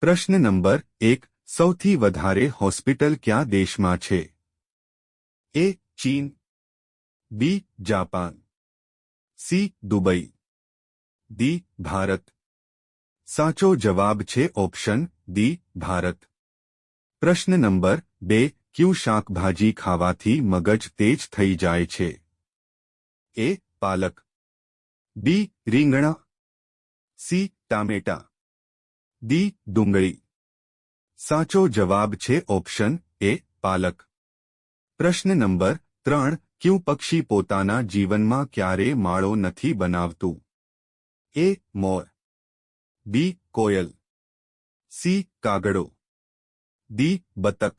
प्रश्न नंबर एक सौ वधारे हॉस्पिटल क्या देश में छे ए चीन B Japan C Dubai D Bharat साचो जवाब छे ऑप्शन दी भारत प्रश्न नंबर बे क्यू शाक भाजी खावा थी मगज तेज थी जाए छे ए पालक बी रींगणा सी टाटा દી ડુંગળી સાચો જવાબ છે ઓપ્શન એ પાલક પ્રશ્ન નંબર ત્રણ ક્યું પક્ષી પોતાના જીવનમાં ક્યારે માળો નથી બનાવતું એ મોર બી કોયલ સી કાગડો ડી બતક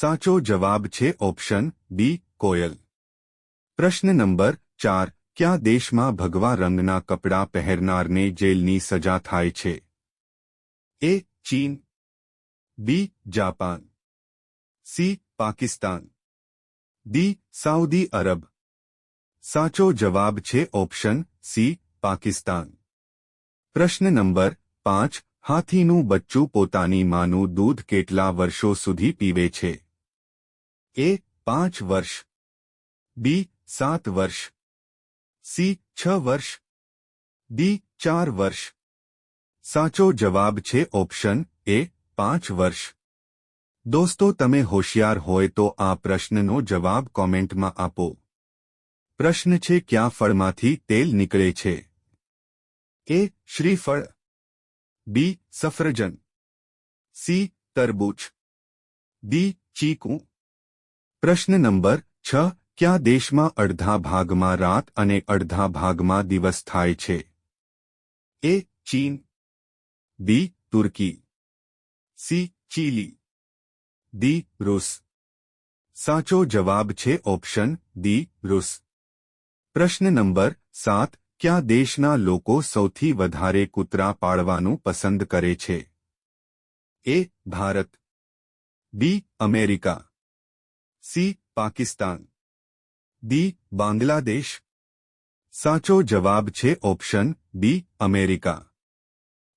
સાચો જવાબ છે ઓપ્શન બી કોયલ પ્રશ્ન નંબર ચાર ક્યાં દેશમાં ભગવા રંગના કપડાં પહેરનારને જેલની સજા થાય છે ए चीन B Japan C Pakistan D Saudi Arab साचो जवाब छे ऑप्शन सी पाकिस्तान प्रश्न नंबर पांच हाथीनु बच्चू पोता मानु दूध केटला वर्षो सुधी पीवे छे ए पांच वर्ष बी सात वर्ष सी छ वर्ष डी चार वर्ष સાચો જવાબ છે ઓપ્શન એ પાંચ વર્ષ દોસ્તો તમે હોશિયાર હોય તો આ પ્રશ્નનો જવાબ કોમેન્ટમાં આપો પ્રશ્ન છે ક્યાં ફળમાંથી તેલ નીકળે છે એ શ્રીફળ બી સફરજન સી તરબૂચ ડી ચીકુ પ્રશ્ન નંબર છ ક્યાં દેશમાં અડધા ભાગમાં રાત અને અડધા ભાગમાં દિવસ થાય છે એ ચીન बी तुर्की सी चिली डी रूस સાચો જવાબ છે ઓપ્શન D रूस પ્રશ્ન નંબર 7 કયા દેશના લોકો સૌથી વધારે કૂતરા પાળવાનું પસંદ કરે છે A Bharat B America C Pakistan D Bangladesh સાચો જવાબ છે ઓપ્શન B અમેરિકા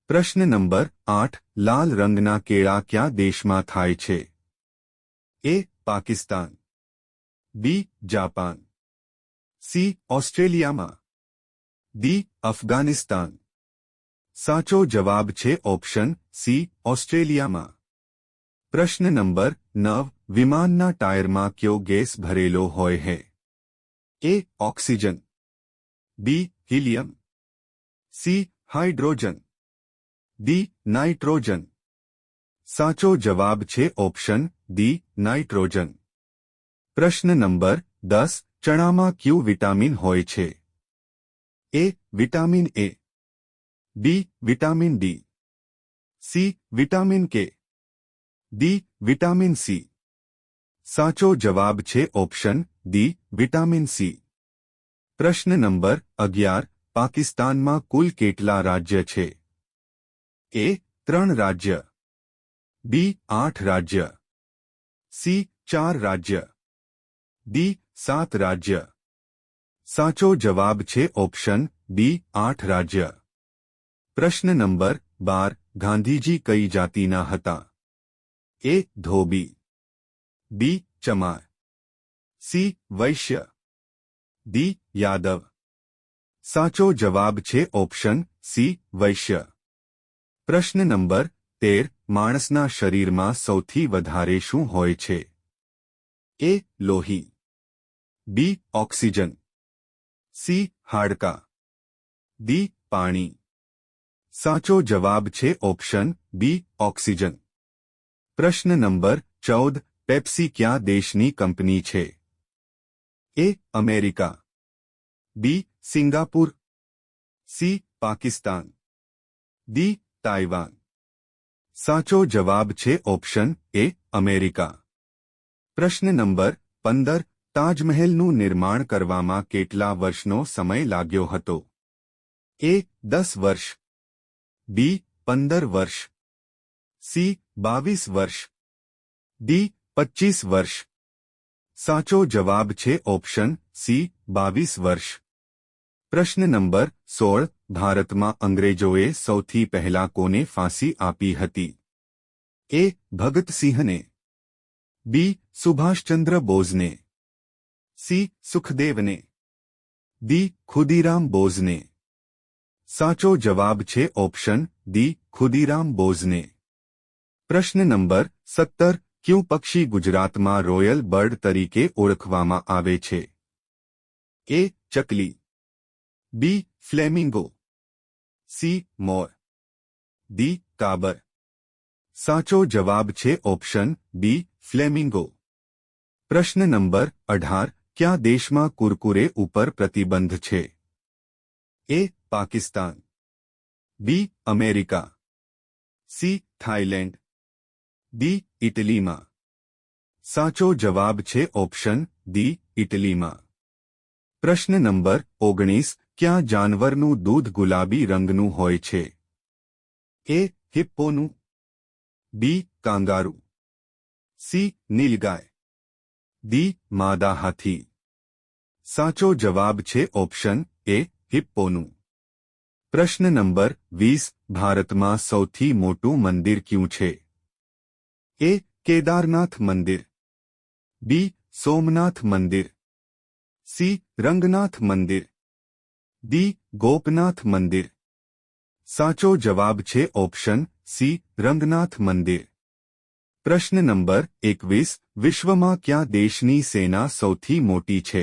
प्रश्न नंबर आठ लाल रंगना केड़ा क्या देश में थाय Pakistan B Japan C Australia में डी अफगानिस्तान साचो जवाब छे ऑप्शन सी ऑस्ट्रेलिया में प्रश्न नंबर नव विमान ना टायर में क्यों गैस भरेलो हो है A oxygen B helium C hydrogen D nitrogen સાચો જવાબ છે ઓપ્શન દી નાઇટ્રોજન પ્રશ્ન નંબર દસ ચણામાં ક્યુ વિટામિન હોય છે A vitamin A B vitamin D C vitamin K D vitamin C સાચો જવાબ છે ઓપ્શન ડી વિટામિન સી પ્રશ્ન નંબર અગિયાર પાકિસ્તાનમાં કુલ કેટલા રાજ્ય છે ए त्रण राज्य बी आठ राज्य सी चार राज्य डी सात राज्य साचो जवाब छे ऑप्शन बी आठ राज्य प्रश्न नंबर बार गांधीजी कई जाति हता ए धोबी बी चमार सी वैश्य डी यादव साचो जवाब छे ऑप्शन सी वैश्य પ્રશ્ન નંબર તેર માણસના શરીરમાં સૌથી વધારે શું હોય છે એ લોહી બી ઓક્સિજન સી હાડકા દી પાણી સાચો જવાબ છે ઓપ્શન બી ઓક્સિજન પ્રશ્ન નંબર ચૌદ પેપ્સી ક્યાં દેશની કંપની છે A America B Singapore C Pakistan D Taiwan સાચો જવાબ છે ઓપ્શન એ અમેરિકા પ્રશ્ન નંબર પંદર તાજમહેલનું નિર્માણ કરવામાં કેટલા વર્ષનો સમય લાગ્યો હતો એ દસ વર્ષ બી પંદર વર્ષ સી બાવીસ વર્ષ ડી પચીસ વર્ષ સાચો જવાબ છે ઓપ્શન સી બાવીસ વર્ષ પ્રશ્ન નંબર સોળ ભારતમાં અંગ્રેજોએ સૌથી પહેલા કોને ફાંસી આપી હતી એ ભગતસિંહને બી સુભાષચંદ્ર બોઝને સી સુખદેવને દી ખુદીરામ બોઝને સાચો જવાબ છે ઓપ્શન દી ખુદીરામ બોઝને પ્રશ્ન નંબર સત્તર ક્યું પક્ષી ગુજરાતમાં રોયલ બર્ડ તરીકે ઓળખવામાં આવે છે એ ચકલી B flamingo C Moor. D. काबर साचो जवाब छे ऑप्शन बी फ्लेमिंगो प्रश्न नंबर अठार क्या देश में कुरकुरे ऊपर प्रतिबंध छे A Pakistan B America C Thailand D Italy में साचो जवाब छे ऑप्शन डी इटली में प्रश्न नंबर ओगनीस ક્યાં જાનવરનું દૂધ ગુલાબી રંગનું હોય છે એ હિપ્પોનું બી કાંગારુ સી નીલગાય દી માદા હાથી સાચો જવાબ છે ઓપ્શન એ હિપ્પોનું પ્રશ્ન નંબર વીસ ભારતમાં સૌથી મોટું મંદિર ક્યું છે એ કેદારનાથ મંદિર બી સોમનાથ મંદિર સી રંગનાથ મંદિર दी गोपनाथ मंदिर साचो जवाब छे ऑप्शन सी रंगनाथ मंदिर प्रश्न नंबर एक विश्व में क्या देश की सेना सौथी मोटी छे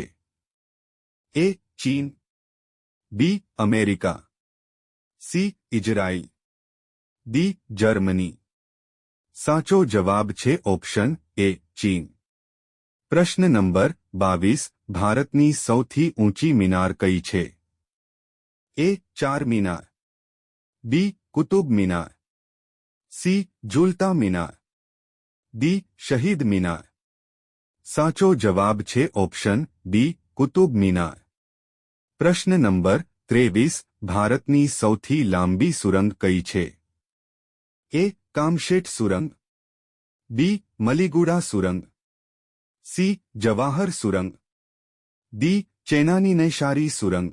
ए चीन B America C Israel D Germany साचो जवाब छे ऑप्शन ए चीन प्रश्न नंबर बीस भारतनी सौथी ऊंची मीनार कई है ए चार मीनार बी कुतुब मीनार सी झूलता मीनार डी शहीद मीनार साचो जवाब छे ऑप्शन बी कुतुब मीनार प्रश्न नंबर तेवीस भारतनी सौ लाबी सुरंग कई छे ए कामशेट सुरंग बी मलिगुड़ा सुरंग सी जवाहर सुरंग डी चेनानी नैशारी सुरंग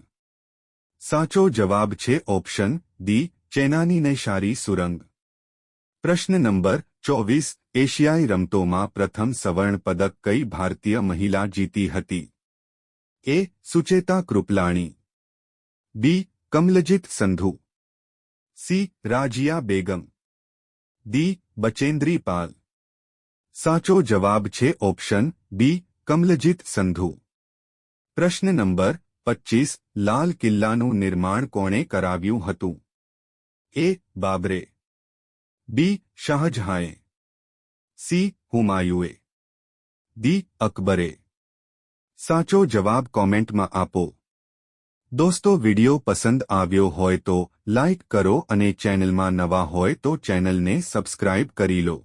साचो जवाब छे ऑप्शन डी चेनानी ने शारी सुरंग प्रश्न नंबर 24 एशियाई रमतों में प्रथम सवर्ण पदक कई भारतीय महिला जीती हती? A Sucheta Kripalani B Kamaljeet Sandhu C Razia Begum D Bachendri Pal साचो जवाब छे ऑप्शन बी कमलजीत संधू प्रश्न नंबर પચીસ લાલ કિલ્લાનું નિર્માણ કોણે કરાવ્યું હતું એ બાબરે બી શાહજહાંએ સી હુમાયુએ દી અકબરે સાચો જવાબ કોમેન્ટમાં આપો દોસ્તો વિડિયો પસંદ આવ્યો હોય તો લાઇક કરો અને ચેનલમાં નવા હોય તો ચેનલને સબસ્ક્રાઇબ કરી લો